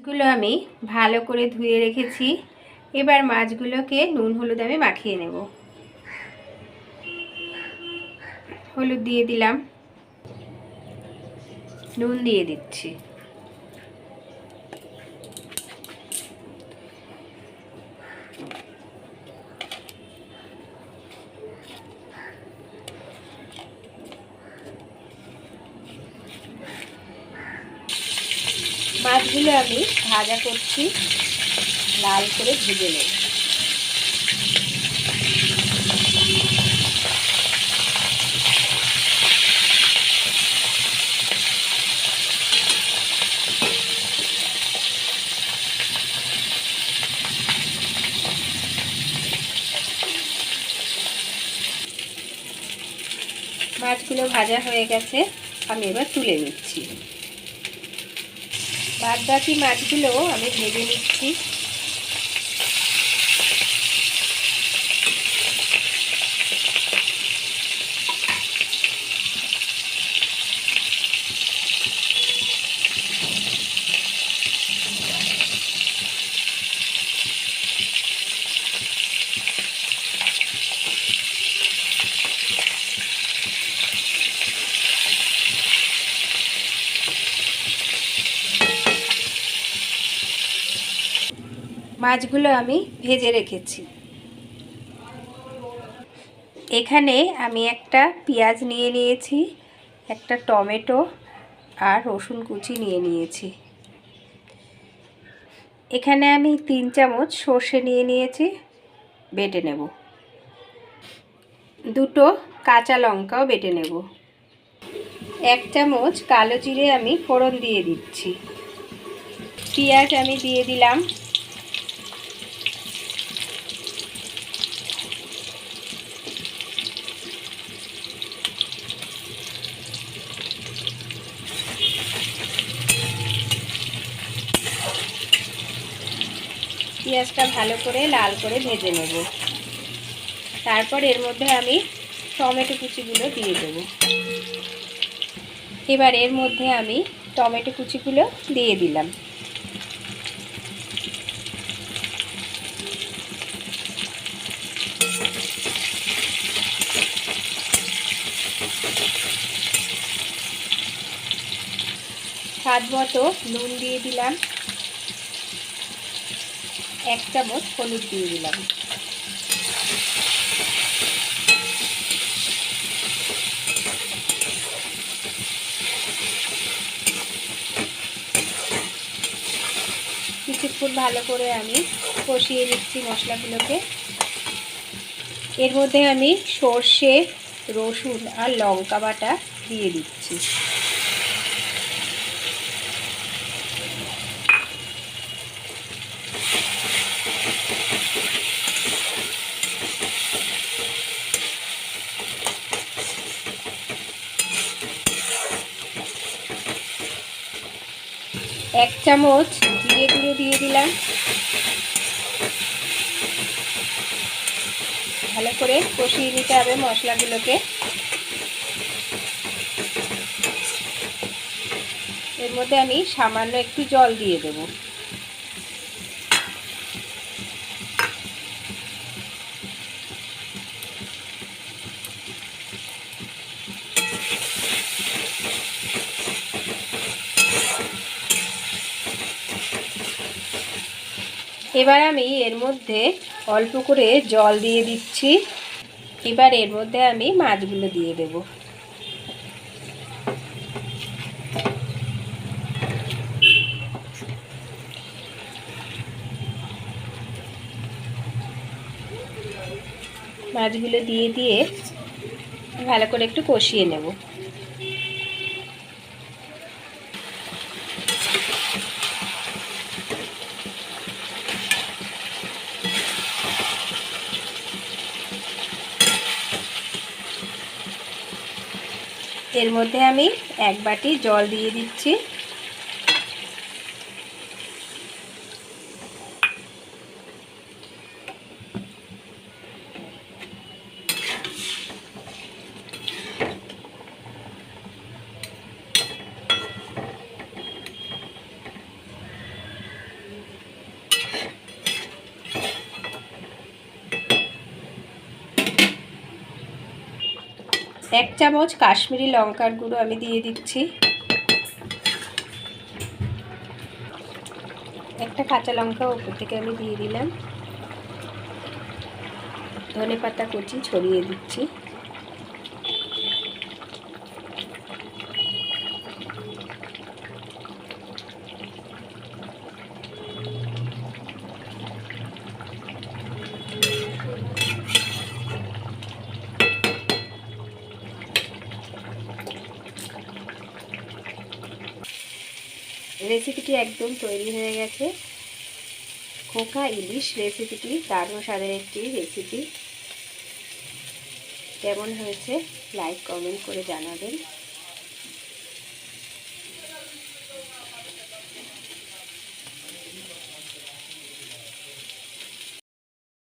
মাছগুলো আমি ভালো করে ধুয়ে রেখেছি। এবার মাছগুলোকে নুন, হলুদ আমি মাখিয়ে নেব। হলুদ দিয়ে দিলাম। নুন দিয়ে দিচ্ছি। মাছগুলো আমি ভাজা করছি, লাল করে ভেজে নেব। মাছগুলো ভাজা হয়ে গেছে, আমি এবার তুলে নিচ্ছি। বাদ বাকি মাছগুলো আমি ভেজে নিচ্ছি। মাছগুলো আমি ভেজে রেখেছি। এখানে আমি একটা পেঁয়াজ নিয়ে নিয়েছি, একটা টমেটো আর রসুন কুচি নিয়ে নিয়েছি। এখানে আমি তিন চামচ সর্ষে নিয়ে নিয়েছি, বেটে নেব। দুটো কাঁচা লঙ্কাও বেটে নেব। এক চামচ কালো জিরে আমি ফোড়ন দিয়ে দিচ্ছি। পেঁয়াজ আমি দিয়ে দিলাম পেঁয়াজটা ভালো করে লাল করে ভেজে নেব। তারপর এর মধ্যে আমি টমেটো কুচিগুলো দিয়ে দেব। এবার এর মধ্যে আমি টমেটো কুচিগুলো দিয়ে দিলাম। স্বাদ মতো নুন দিয়ে দিলাম। এক চামচ হলুদ দিয়ে দিলাম। কিছুক্ষণ ভালো করে আমি কষিয়ে নিচ্ছি মশলাগুলোকে। এর মধ্যে আমি সর্ষে, রসুন আর লঙ্কা বাটা দিয়ে দিচ্ছি। এক চামচ জিরে গুঁড়ো দিয়ে দিলাম। ভালো করে কষিয়ে নিতে হবে মশলাগুলোকে। এর মধ্যে আমি সামান্য একটু জল দিয়ে দেব। এবার আমি এর মধ্যে অল্প করে জল দিয়ে দিচ্ছি। এবার এর মধ্যে আমি মাছগুলো দিয়ে দেব। মাছগুলো দিয়ে দিয়ে ভালো করে একটু কষিয়ে নেব। এর মধ্যে আমি এক বাটি জল দিয়ে দিচ্ছি। এক চামচ কাশ্মীরি লঙ্কার গুঁড়ো আমি দিয়ে দিচ্ছি। একটা কাঁচা লঙ্কা উপর থেকে আমি দিয়ে দিলাম। ধনে পাতা কুচি ছড়িয়ে দিচ্ছি। রেসিপিটি একদম তৈরি হয়ে গেছে। খোকা ইলিশ রেসিপিটি, দারুণ স্বাদের একটি রেসিপি। কেমন হয়েছে, লাইক, কমেন্ট করে জানাবেন।